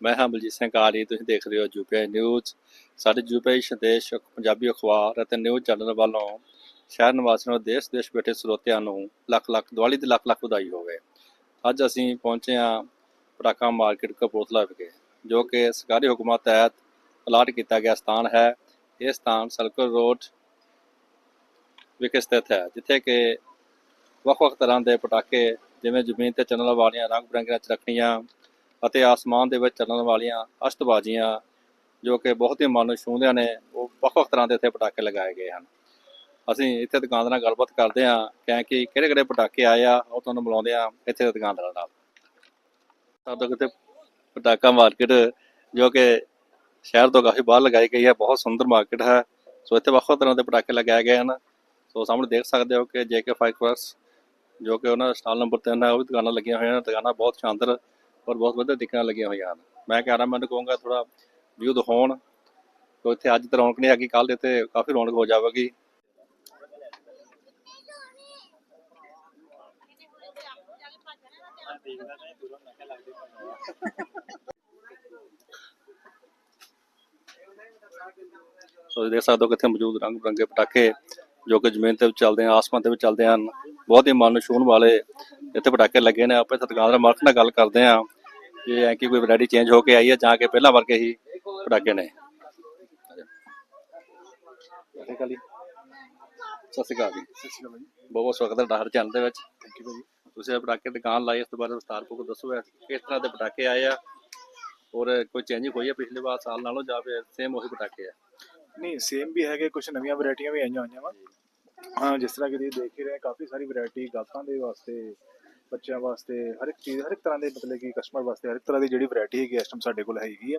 ਮੈਂ ਹਾਂ ਬਲਜੀਤ ਸਿੰਘ ਕਾਲੀ ਤੁਸੀਂ ਦੇਖ ਰਹੇ ਹੋ ਯੂਪੀਆਈ ਨਿਊਜ਼। ਸਾਡੇ ਯੂਪੀਆਈ ਸੰਦੇਸ਼ ਪੰਜਾਬੀ ਅਖਬਾਰ ਅਤੇ ਨਿਊਜ਼ ਚੈਨਲ ਵੱਲੋਂ ਸ਼ਹਿਰ ਨਿਵਾਸੀਆਂ ਨੂੰ ਦੇਸ਼ ਦੇਸ਼ ਬੈਠੇ ਸਰੋਤਿਆਂ ਨੂੰ ਲੱਖ ਲੱਖ, ਦੀਵਾਲੀ ਦੀ ਲੱਖ ਲੱਖ ਵਧਾਈ ਹੋਵੇ। ਅੱਜ ਅਸੀਂ ਪਹੁੰਚੇ ਹਾਂ ਪਟਾਕਾ ਮਾਰਕੀਟ ਕਪੂਰਥਲਾ ਵਿਖੇ, ਜੋ ਕਿ ਸਰਕਾਰੀ ਹੁਕਮਾਂ ਤਹਿਤ ਅਲਾਟ ਕੀਤਾ ਗਿਆ ਸਥਾਨ ਹੈ। ਇਹ ਸਥਾਨ ਸਰਕਲ ਰੋਡ ਵਿਖੇ ਸਥਿਤ ਹੈ, ਜਿੱਥੇ ਕਿ ਵੱਖ-ਵੱਖ ਤਰ੍ਹਾਂ ਦੇ ਪਟਾਕੇ, ਜਿਵੇਂ ਜ਼ਮੀਨ ਤੇ ਚੱਲਣ ਵਾਲੀਆਂ ਰੰਗ ਬਿਰੰਗੀਆਂ ਚਰਖੜੀਆਂ ਅਤੇ ਆਸਮਾਨ ਦੇ ਵਿੱਚ ਚੱਲਣ ਵਾਲੀਆਂ ਅਸ਼ਤਬਾਜ਼ੀਆਂ ਜੋ ਕਿ ਬਹੁਤ ਹੀ ਮਨ ਨੂੰ ਛੂਹੰਦੀਆਂ ਨੇ, ਉਹ ਵੱਖ-ਵੱਖ ਤਰ੍ਹਾਂ ਦੇ ਇੱਥੇ ਪਟਾਕੇ ਲਗਾਏ ਗਏ ਹਨ। ਅਸੀਂ ਇੱਥੇ ਦੁਕਾਨਦਾਰ ਨਾਲ ਗੱਲਬਾਤ ਕਰਦੇ ਹਾਂ ਕਿ ਕਿਹੜੇ-ਕਿਹੜੇ ਪਟਾਕੇ ਆਏ ਆ, ਉਹ ਤੁਹਾਨੂੰ ਬੁਲਾਉਂਦੇ ਆ ਇੱਥੇ ਦੇ ਦੁਕਾਨਦਾਰਾਂ ਨਾਲ। ਸਾਡਾ ਕਿਤੇ ਪਟਾਕਾ ਮਾਰਕੀਟ ਜੋ ਕਿ ਸ਼ਹਿਰ ਤੋਂ ਕਾਫੀ ਬਾਹਰ ਲਗਾਈ ਗਈ ਹੈ, ਬਹੁਤ ਸੁੰਦਰ ਮਾਰਕੀਟ ਹੈ। ਸੋ ਇੱਥੇ ਵੱਖ-ਵੱਖ ਤਰ੍ਹਾਂ ਦੇ ਪਟਾਕੇ ਲਗਾਏ ਗਏ ਹਨ। ਸੋ ਸਾਹਮਣੇ ਦੇਖ ਸਕਦੇ ਹੋ ਕਿ ਜੇਕੇ ਫਾਇਰਵਰਕਸ ਜੋ ਕਿ ਉਹਨਾਂ ਦਾ ਸਟਾਲ ਨੰਬਰ 3 ਹੈ, ਉਹ ਵੀ ਦੁਕਾਨਾਂ ਲੱਗੀਆਂ ਹੋਈਆਂ ਹਨ ਦੁਕਾਨਾਂ ਬਹੁਤ ਸ਼ਾਨਦਾਰ ਔਰ ਬਹੁਤ ਵਧੀਆ ਤਰੀਕੇ ਲੱਗੀਆਂ ਹੋਈਆਂ ਹਨ। ਮੈਂ ਕਹਿ ਰਿਹਾ ਮੈਨੂੰ ਕਹੂੰਗਾ ਥੋੜਾ ਵਿਊ ਦਿਖਾਉਣ। ਤੋ ਇੱਥੇ ਅੱਜ ਤਾਂ ਰੌਣਕ ਨਹੀਂ ਹੈਗੀ ਕੱਲ ਇੱਥੇ ਕਾਫੀ ਰੌਣਕ ਹੋ ਜਾਵੇਗੀ। ਸੋ ਤੁਸੀਂ ਦੇਖ ਸਕਦੇ ਹੋ ਕਿ ਇੱਥੇ ਮੌਜੂਦ ਰੰਗ ਬਰੰਗੇ ਪਟਾਕੇ ਜੋ ਕਿ ਜ਼ਮੀਨ ਤੇ ਵੀ ਚੱਲਦੇ ਹਨ, ਆਸਮਾਨ ਤੇ ਵੀ ਚੱਲਦੇ ਹਨ। ਬਹੁਤ ਹੀ ਮਨ ਨੂੰ ਛੂਹਣ ਵਾਲੇ ਇੱਥੇ ਪਟਾਕੇ ਲੱਗੇ ਨੇ। ਆਪੇ ਦੁਕਾਨਦਾਰ ਮਾਲਕ ਨਾਲ ਗੱਲ ਕਰਦੇ ਆ ਇਹ ਹੈ ਕਿ ਕੋਈ ਵੈਰਾਈਟੀ ਚੇਂਜ ਹੋ ਕੇ ਆਈ ਹੈ ਜਾਂ ਕਿ ਪਹਿਲਾਂ ਵਰਗੇ ਹੀ ਪਟਾਕੇ ਨੇ। ਸਤਿ ਸ਼੍ਰੀ ਅਕਾਲ ਜੀ। ਬਹੁਤ ਬਹੁਤ ਸਵਾਗਤ ਹੈ ਤੁਹਾਡਾ ਚੈਨਲ ਦੇ ਵਿੱਚ। ਥੈਂਕ ਯੂ ਤੁਸੀਂ ਇਹ ਪਟਾਕੇ ਦੁਕਾਨ ਲਾਈ ਇਸ ਤੋਂ ਬਾਅਦ ਵਿਸਤਾਰਪੂਰਵਕ ਦੱਸੋ ਇਹ ਕਿਸ ਤਰ੍ਹਾਂ ਦੇ ਪਟਾਕੇ ਆਏ ਆ? ਔਰ ਕੋਈ ਚੇਂਜ ਹੋਈ ਹੈ ਪਿਛਲੇ ਵਾਰ ਸਾਲ ਨਾਲੋਂ ਜਾਂ ਫਿਰ ਸੇਮ ਉਹੀ ਪਟਾਕੇ ਆ? ਨਹੀਂ ਸੇਮ ਵੀ ਹੈਗੇ ਕੁਝ ਨਵੀਆਂ ਵੈਰਾਈਟੀਆਂ ਵੀ ਆਈਆਂ ਹੋਈਆਂ ਵਾ। ਹਾਂ ਜਿਸ ਤਰ੍ਹਾਂ ਕਿ ਤੁਸੀਂ ਦੇਖ ਹੀ ਰਹੇ ਕਾਫੀ ਸਾਰੀ ਵੈਰਾਈਟੀ ਗਾਹਕਾਂ ਦੇ ਵਾਸਤੇ ਬੱਚਿਆਂ ਵਾਸਤੇ ਹਰ ਇੱਕ ਚੀਜ਼ ਹਰ ਇੱਕ ਤਰ੍ਹਾਂ ਦੇ ਮਤਲਬ ਕਿ ਕਸਟਮਰ ਵਾਸਤੇ ਹਰ ਇੱਕ ਤਰ੍ਹਾਂ ਦੀ ਜਿਹੜੀ ਵੈਰਾਈਟੀ ਹੈਗੀ ਇਸ ਸਾਡੇ ਕੋਲ ਹੈਗੀ ਆ।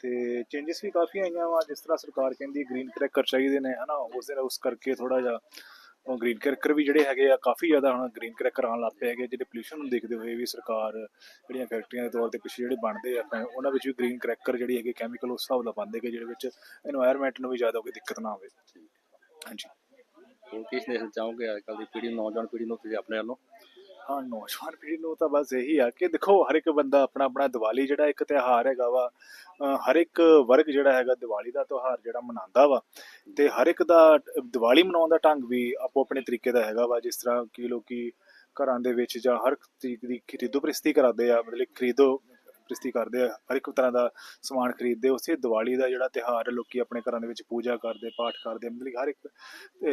ਤੇ ਚੇਂਜਸ ਵੀ ਕਾਫੀ ਆਈਆਂ ਵਾ ਜਿਸ ਤਰ੍ਹਾਂ ਸਰਕਾਰ ਕਹਿੰਦੀ ਗ੍ਰੀਨ ਕਰੈਕਰ ਚਾਹੀਦੇ ਨੇ ਹਨਾ ਉਸ ਦੇ ਉਸ ਕਰਕੇ ਥੋੜਾ ਜਿਹਾ ਉਹ ਗ੍ਰੀਨ ਕਰੈਕਰ ਵੀ ਜਿਹੜੇ ਹੈਗੇ ਆ ਕਾਫੀ ਜ਼ਿਆਦਾ ਹੁਣ ਗ੍ਰੀਨ ਕਰੈਕਰ ਆਉਣ ਲੱਗ ਹੈਗੇ ਜਿਹੜੇ ਪੋਲੂਸ਼ਨ ਨੂੰ ਦੇਖਦੇ ਹੋਏ ਵੀ ਸਰਕਾਰ ਜਿਹੜੀਆਂ ਫੈਕਟਰੀਆਂ ਦੇ ਤੌਰ ਤੇ ਪਿੱਛੇ ਜਿਹੜੇ ਬਣਦੇ ਆ ਉਹਨਾਂ ਵਿੱਚ ਵੀ ਗ੍ਰੀਨ ਕਰੈਕਰ ਜਿਹੜੀ ਹੈਗੇ ਕੈਮੀਕਲ ਉਸ ਹਿਸਾਬ ਨਾਲ ਪਾਉਂਦੇ ਕਿ ਜਿਹੜੇ ਵਿੱਚ এনवायरमेंट ਨੂੰ ਵੀ ਜ਼ਿਆਦਾ ਕੋਈ ਦਿੱਕਤ ਨਾ ਆਵੇ। ਹਾਂਜੀ। ਹੁਣ ਕਿਸ ਨੇ ਚਾਹੋਗੇ ਅੱਜ ਕੱਲ ਦੀ ਪੀੜ੍ਹੀ ਨੌਜਵਾਨ ਪੀੜ੍ਹੀ ਨੂੰ ਤੁਸੀਂ ਆਪਣੇ ਵੱਲੋਂ? ਹਾਂ, ਨੌਜਵਾਨ ਪੀੜ੍ਹੀ ਨੂੰ ਤਾਂ ਬਸ ਇਹੀ ਆ ਕਿ ਦੇਖੋ, ਹਰ ਇੱਕ ਬੰਦਾ ਆਪਣਾ ਆਪਣਾ ਦੀਵਾਲੀ ਜਿਹੜਾ ਇੱਕ ਤਿਉਹਾਰ ਹੈਗਾ ਵਾ, ਅਹ ਹਰ ਇੱਕ ਵਰਗ ਜਿਹੜਾ ਹੈਗਾ ਦੀਵਾਲੀ ਦਾ ਤਿਉਹਾਰ ਜਿਹੜਾ ਮਨਾਉਂਦਾ ਵਾ ਤੇ ਹਰ ਇੱਕ ਦਾ ਦੀਵਾਲੀ ਮਨਾਉਣ ਦਾ ਢੰਗ ਵੀ ਆਪੋ ਆਪਣੇ ਤਰੀਕੇ ਦਾ ਹੈਗਾ ਵਾ, ਜਿਸ ਤਰ੍ਹਾਂ ਕਿ ਲੋਕੀ ਘਰਾਂ ਦੇ ਵਿੱਚ ਜਾਂ ਹਰ ਇੱਕ ਦੀ ਖਰੀਦੋ ਪ੍ਰਸਤੀ ਕਰਾਦੇ ਆ, ਮਤਲਬ ਖਰੀਦੋ ਪ੍ਰਸਤੀ ਕਰਦੇ ਆ ਹਰ ਇੱਕ ਤਰ੍ਹਾਂ ਦਾ ਸਮਾਨ ਖਰੀਦਦੇ ਉਸੇ ਦੀਵਾਲੀ ਦਾ ਜਿਹੜਾ ਤਿਉਹਾਰ ਲੋਕੀ ਆਪਣੇ ਘਰਾਂ ਦੇ ਵਿੱਚ ਪੂਜਾ ਕਰਦੇ ਪਾਠ ਕਰਦੇ ਮਤਲਬ ਹਰ ਇੱਕ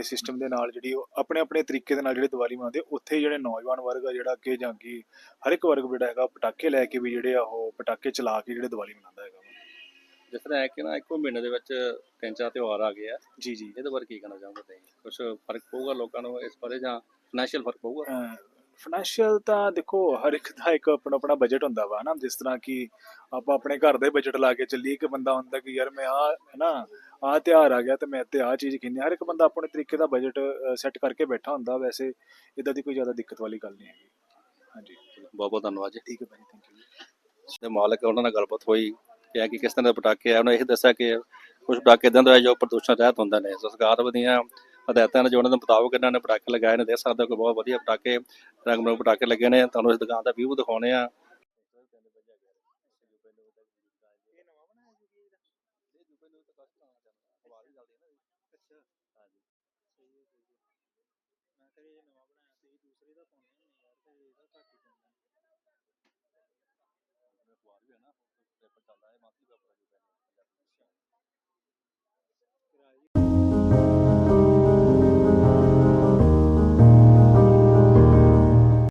ਸਿਸਟਮ ਦੇ ਨਾਲ ਜਿਹੜੀ ਉਹ ਆਪਣੇ ਆਪਣੇ ਤਰੀਕੇ ਦੇ ਨਾਲ ਜਿਹੜੇ ਦੀਵਾਲੀ ਮਨਾਉਂਦੇ ਉੱਥੇ ਜਿਹੜੇ ਨੌਜਵਾਨ ਵਰਗ ਆ ਜਿਹੜਾ ਅੱਗੇ ਜਾਂ ਕਿ ਹਰ ਇੱਕ ਵਰਗ ਜਿਹੜਾ ਹੈਗਾ ਪਟਾਕੇ ਲੈ ਕੇ ਵੀ ਜਿਹੜੇ ਆ ਉਹ ਪਟਾਕੇ ਚਲਾ ਕੇ ਜਿਹੜੇ ਦੀਵਾਲੀ ਮਨਾਉਂਦਾ ਹੈਗਾ। ਜਿਸ ਤਰ੍ਹਾਂ ਹੈ ਕਿ ਨਾ ਇੱਕੋ ਮਹੀਨੇ ਦੇ ਵਿੱਚ ਤਿੰਨ ਚਾਰ ਤਿਉਹਾਰ ਆ ਗਏ ਆ। ਜੀ ਜੀ। ਇਹਦੇ ਬਾਰੇ ਕੀ ਕਹਿਣਾ ਚਾਹੋਗੇ ਤੁਸੀਂ? ਕੁਝ ਫ਼ਰਕ ਪਊਗਾ ਲੋਕਾਂ ਨੂੰ ਇਸ ਬਾਰੇ ਜਾਂ ਫਾਈਨੈਂਸ਼ੀਅਲ ਫ਼ਰਕ ਪਊਗਾ? ਫਾਈਨੈਂਸ਼ੀਅਲ ਤਾਂ ਦੇਖੋ ਹਰ ਇੱਕ ਦਾ ਇੱਕ ਆਪਣਾ ਆਪਣਾ ਬਜਟ ਹੁੰਦਾ ਵਾ ਨਾ ਜਿਸ ਤਰ੍ਹਾਂ ਕਿ ਆਪਾਂ ਆਪਣੇ ਘਰ ਦਾ ਬਜਟ ਲਾ ਕੇ ਚੱਲੀਏ ਕਿ ਬੰਦਾ ਹੁੰਦਾ ਕਿ ਯਾਰ ਮੈਂ ਆ ਨਾ ਆ ਤਿਉਹਾਰ ਆ ਗਿਆ ਤੇ ਮੈਂ ਤੇ ਆ ਚੀਜ਼ ਕਿੰਨੀ ਹਰ ਇੱਕ ਬੰਦਾ ਆਪਣੇ ਤਰੀਕੇ ਦਾ ਬਜਟ ਸੈੱਟ ਕਰਕੇ ਬੈਠਾ ਹੁੰਦਾ ਵੈਸੇ ਇਦਾਂ ਦੀ ਕੋਈ ਜ਼ਿਆਦਾ ਦਿੱਕਤ ਵਾਲੀ ਗੱਲ ਨਹੀਂ ਹੈਗੀ। ਹਾਂਜੀ। ਬਹੁਤ ਬਹੁਤ ਧੰਨਵਾਦ ਜੀ। ਠੀਕ ਹੈ ਭਾਈ ਥੈਂਕ ਯੂ ਤੇ ਮਾਲਕ ਉਹਨਾਂ ਨਾਲ ਗੱਲਬਾਤ ਹੋਈ ਕਿ ਕਿ ਕਿਸ ਤਰ੍ਹਾਂ ਦੇ ਪਟਾਕੇ ਆ ਉਹਨੇ ਇਹ ਦੱਸਿਆ ਕਿ ਕੁਝ ਪਟਾਕੇ ਇਦਾਂ ਦੇ ਆ ਜੋ ਪ੍ਰਦੂਸ਼ਣ ਰਹਿਤ ਹੁੰਦੇ ਨੇ ਸਰਕਾਰ ਵਧੀਆਂ ਹਦਾਇਤਾਂ ਨੇ ਜੋ ਉਹਨਾਂ ਦੇ ਮੁਤਾਬਕ ਇਹਨਾਂ ਨੇ ਪਟਾਕੇ ਲਗਾਏ ਨੇ, ਦੇਖ ਸਕਦੇ ਹੋ ਕਿ ਬਹੁਤ ਵਧੀਆ ਪਟਾਕੇ ਰੰਗ ਬਰੰਗੇ ਪਟਾਕੇ ਲੱਗੇ ਨੇ। ਤੁਹਾਨੂੰ ਇਸ ਦੁਕਾਨ ਦਾ ਵਿਊ ਦਿਖਾਉਣੇ ਆ।